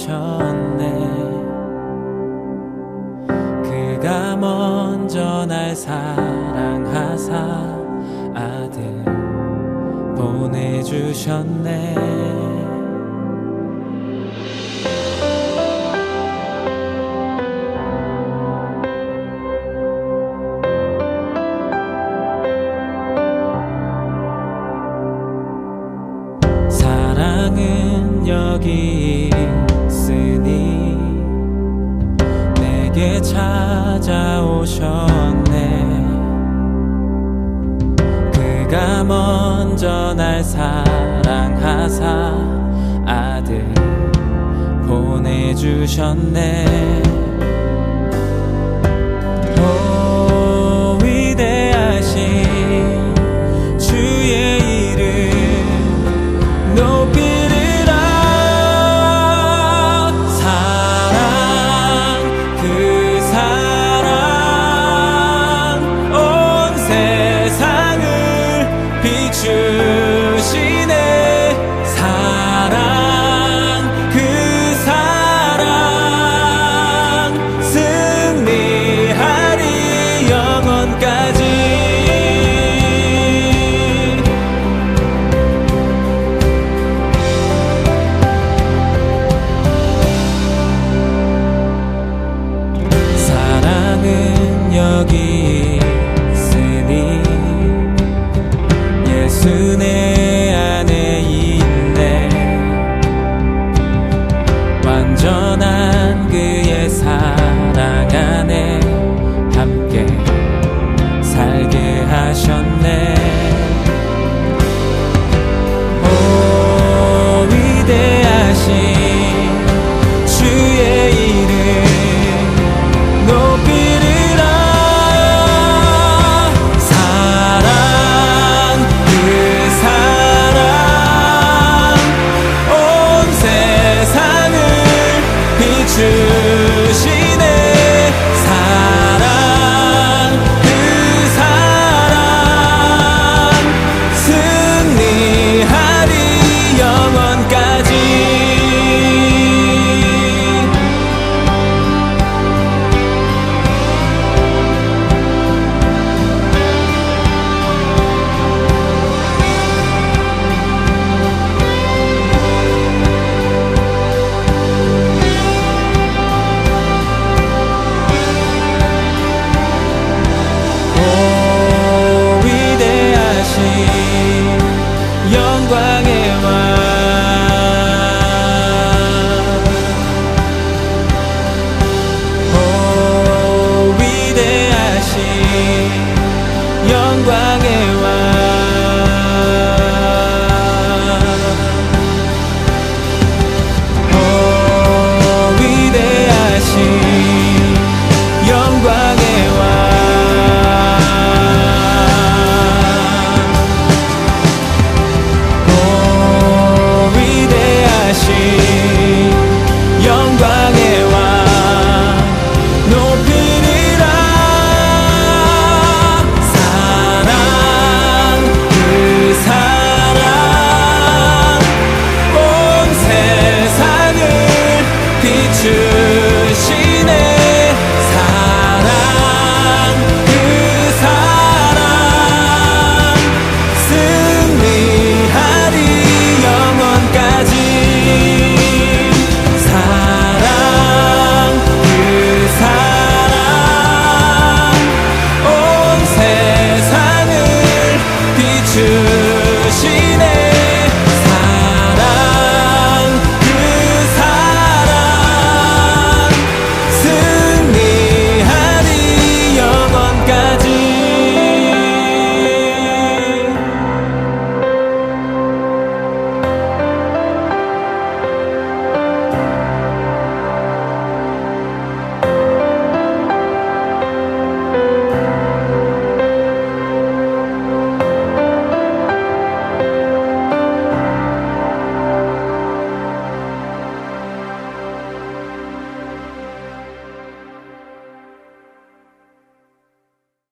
사랑하셨네. 그가 먼저 날 사랑하사 아들 보내주셨네. 여기 내게 찾아오셨네. 그가 먼저 날 사랑하사 아들 보내주셨네